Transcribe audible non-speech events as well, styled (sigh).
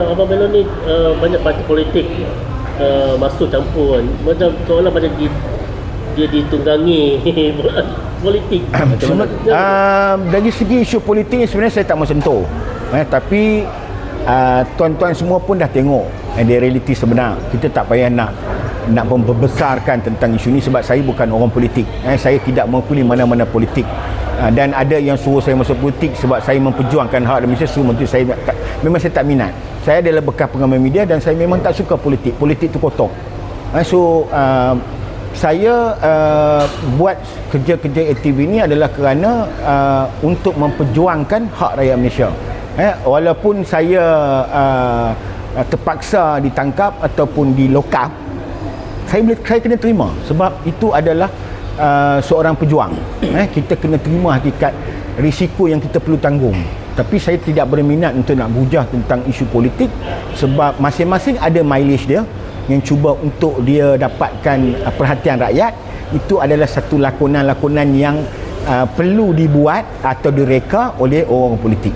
Abang Melo ni uh, banyak parti politik uh, masuk campur kan. Macam seolah macam dia, dia ditunggangi (laughs) politik. (clears throat) Mana? uh, dari segi isu politik sebenarnya saya tak mau sentuh. Eh, tapi uh, tuan-tuan semua pun dah tengok eh, dia realiti sebenar. Kita tak payah nak nak membesarkan tentang isu ni sebab saya bukan orang politik. Eh, saya tidak mengakui mana-mana politik. Uh, dan ada yang suruh saya masuk politik sebab saya memperjuangkan hak Malaysia suruh menteri saya tak, memang saya tak minat. Saya adalah bekas pengamal media dan saya memang tak suka politik. Politik tu kotor. Eh, so uh, saya uh, buat kerja-kerja aktif ini adalah kerana uh, untuk memperjuangkan hak rakyat Malaysia. Eh, walaupun saya uh, terpaksa ditangkap ataupun dilokap, saya boleh saya kena terima sebab itu adalah uh, seorang pejuang. Eh, kita kena terima hakikat risiko yang kita perlu tanggung. Tapi saya tidak berminat untuk nak bujah tentang isu politik sebab masing-masing ada mileage dia yang cuba untuk dia dapatkan uh, perhatian rakyat itu adalah satu lakonan-lakonan yang uh, perlu dibuat atau direka oleh orang politik.